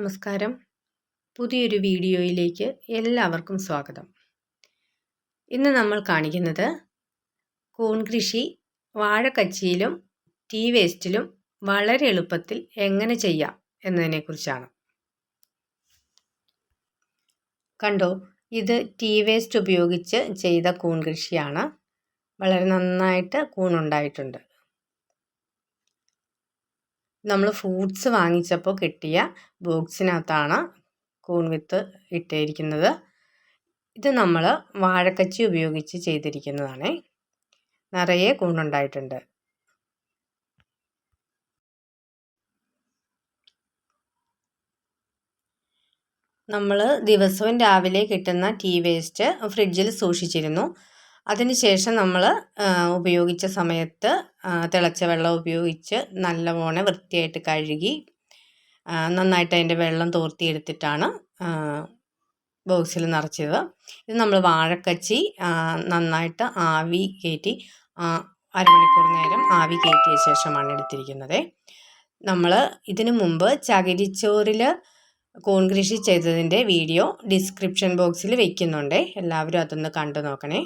നമസ്കാരം. പുതിയൊരു വീഡിയോയിലേക്ക് എല്ലാവർക്കും സ്വാഗതം. ഇന്ന് നമ്മൾ കാണിക്കുന്നത് കൂൺ കൃഷി വാഴക്കച്ചിയിലും ടീ വേസ്റ്റിലും വളരെ എളുപ്പത്തിൽ എങ്ങനെ ചെയ്യാം എന്നതിനെക്കുറിച്ചാണ്. കണ്ടോ ഇത് ടീ വേസ്റ്റ് ഉപയോഗിച്ച് ചെയ്ത കൂൺ കൃഷിയാണ് വളരെ നന്നായിട്ട് കൂണുണ്ടായിട്ടുണ്ട് നമ്മൾ ഫ്രൂട്ട്സ് വാങ്ങിച്ചപ്പോൾ കിട്ടിയ ബോക്സിനകത്താണ് കൂൺ വിത്ത് ഇട്ടിരിക്കുന്നത്. ഇത് നമ്മൾ വാഴക്കച്ചി ഉപയോഗിച്ച് ചെയ്തിരിക്കുന്നതാണ്. നിറയെ കൂണുണ്ടായിട്ടുണ്ട്. നമ്മൾ ദിവസവും രാവിലെ കിട്ടുന്ന ടീ വേസ്റ്റ് ഫ്രിഡ്ജിൽ സൂക്ഷിച്ചിരുന്നു. അതിനുശേഷം നമ്മൾ ഉപയോഗിച്ച സമയത്ത് തിളച്ച വെള്ളം ഉപയോഗിച്ച് നല്ലപോലെ വൃത്തിയായിട്ട് കഴുകി നന്നായിട്ട് അതിന്റെ വെള്ളം തോർത്തിയെടുത്തിട്ടാണ് ബോക്സിൽ നിറച്ചത്. ഇത് നമ്മൾ വാഴക്കച്ചി നന്നായിട്ട് ആവി കയറ്റി അരമണിക്കൂർ നേരം ആവി കയറ്റിയ ശേഷമാണ് എടുത്തിരിക്കുന്നത്. നമ്മൾ ഇതിനു മുമ്പ് ചകിരിച്ചോറിൽ കോൺ കൃഷി ചെയ്തതിന്റെ വീഡിയോ ഡിസ്ക്രിപ്ഷൻ ബോക്സിൽ വയ്ക്കുന്നുണ്ട് എല്ലാവരും അതൊന്ന് കണ്ടു നോക്കണേ.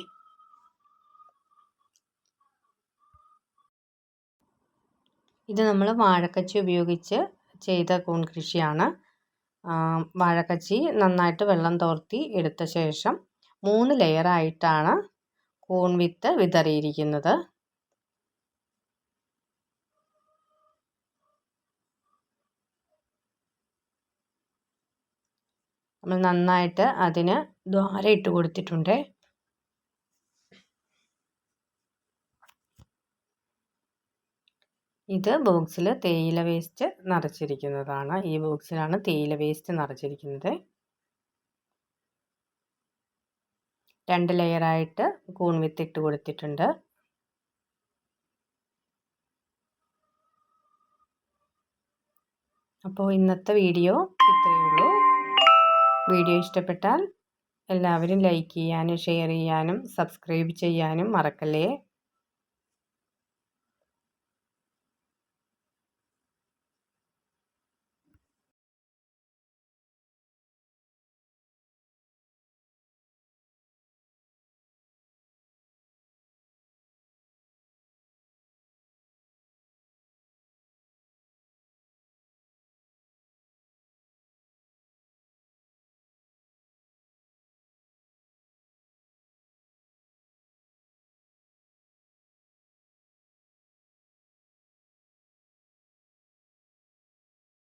ഇത് നമ്മൾ വാഴക്കച്ചി ഉപയോഗിച്ച് ചെയ്ത കൂൺ കൃഷിയാണ്. വാഴക്കച്ചി നന്നായിട്ട് വെള്ളം തോർത്തി എടുത്ത ശേഷം മൂന്ന് ലെയറായിട്ടാണ് കൂൺ വിത്ത് വിതറിയിരിക്കുന്നത്. നമ്മൾ നന്നായിട്ട് അതിന് ദ്വാര ഇട്ട് കൊടുത്തിട്ടുണ്ട്. ഇത് ബോക്സിൽ തേയില വേസ്റ്റ് നിറച്ചിരിക്കുന്നതാണ്. ഈ ബോക്സിലാണ് തേയില വേസ്റ്റ് നിറച്ചിരിക്കുന്നത്. രണ്ട് ലെയറായിട്ട് കൂൺ വിത്ത് ഇട്ട് കൊടുത്തിട്ടുണ്ട്. അപ്പോൾ ഇന്നത്തെ വീഡിയോ ഇത്രയേ ഉള്ളൂ. വീഡിയോ ഇഷ്ടപ്പെട്ടാൽ എല്ലാവരും ലൈക്ക് ചെയ്യാനും ഷെയർ ചെയ്യാനും സബ്സ്ക്രൈബ് ചെയ്യാനും മറക്കല്ലേ?